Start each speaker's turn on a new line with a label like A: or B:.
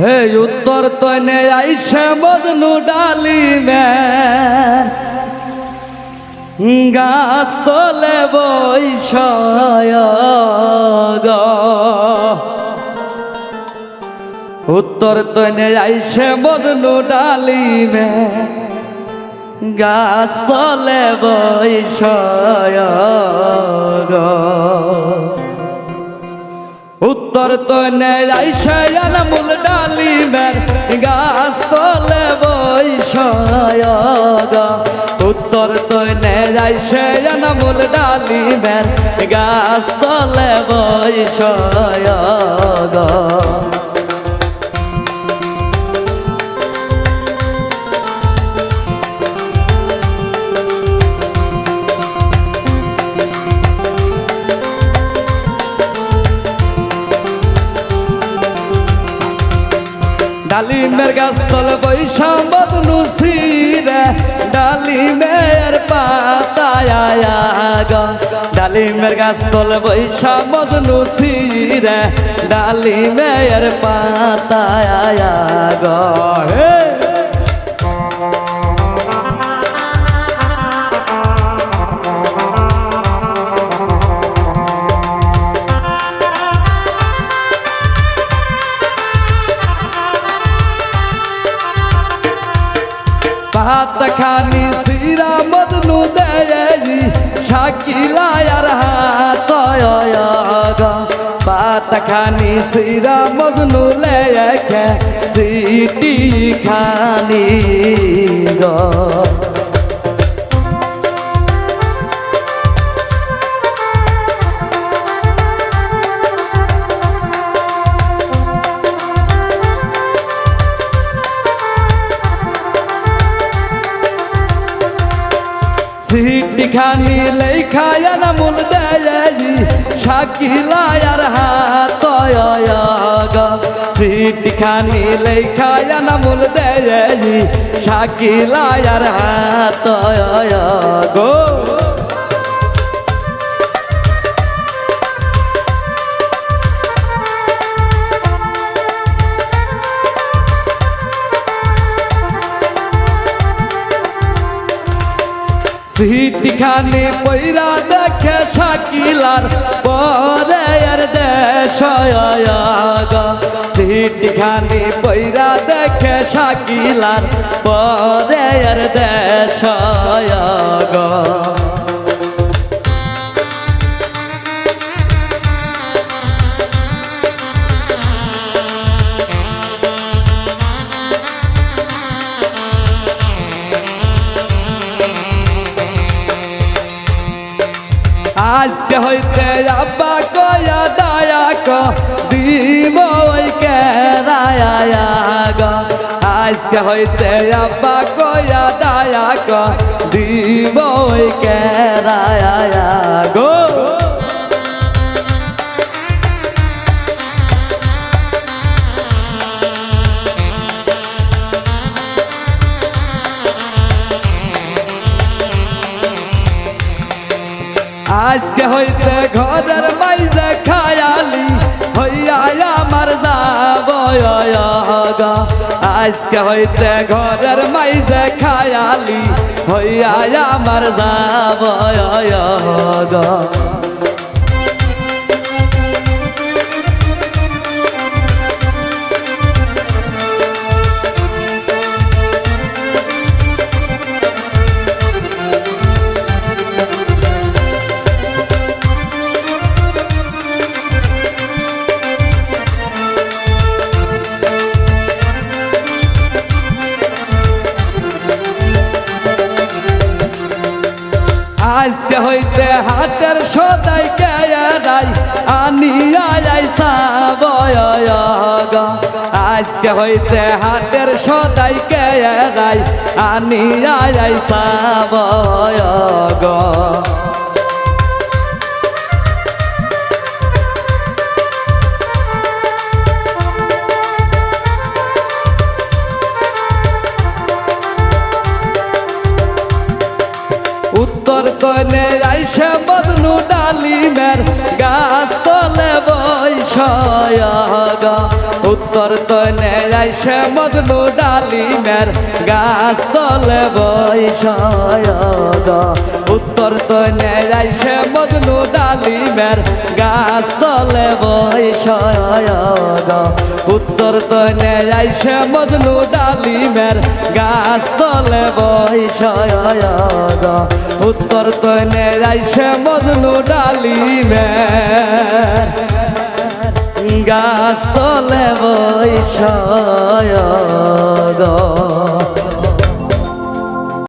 A: হে উত্তর তনে আইসে বদনু ডালি মে গাছ তলে বৈষয় উত্তর তনে আইসে বদনু ডালি মে গাছ তলে বৈষয় উত্তর তো আইসে মূল ডালি মের। গাছ তলে বৈষয় উত্তর তো আইসে মূল ডালি মের। গাছ তলে বৈষয় ডালিমের গাছ তলে বৈশা বদনু সিরে ডালিমের পাতায় ডালিমের গাছ তলে বৈশা বদনু সিরে ডালিমের পাতায় গা হে ভাত খানি সিরা মদনু দেয়ি শাকিলায়ার হাত পাত খানি সিরা মজনু লেখে সিটি খানি গো। সিটি খানি লেখায় না মূল দেয়ি। শাকিলায়ার হাত সিটি খানি লেখায় না মূল দেয়ি। শাকিলায়ার হাত গো সিটি খানি পৈরা দেখে শাকিলার পরে আর দেশ সিটি খানি পৈরা দেখে শাকিলার পরে আর দেশ আজকে হইতে আব্বা কয়া দায়া ক, দিব ওই কেরায়া গ আজকে হইতে আব্বা কয়া দায়া ক, দিব ওই কেরায়া আজকে হইতে ঘরের মাইজে খায়ালি, হইয়া আমার যাবয়গা আজকে হইতে ঘরের মাইজে খায়ালি, হইয়া আমার যাব আজকে হইতে হাতের সদাই কেয়ারাই আনিয়া যাইসা বয়গা আজকে হইতে হাতের সদাই কেয়ারাই আনিয়া যাইসা কনে বদলু ডালিমের গাছ তলে বৈষয় উত্তর তনে আইসে মজনু ডালিমের গাছ তলে বৈষয় উত্তর তনে আইসে মজনু ডালিমের গাছ তলে বৈষয় গো উত্তর তনে আইসে মজনু ডালিমের গাছ তলে বৈষয় গো উত্তর তনে আইসে মজনু ডালিমের গাছ তলে বৈষয় গো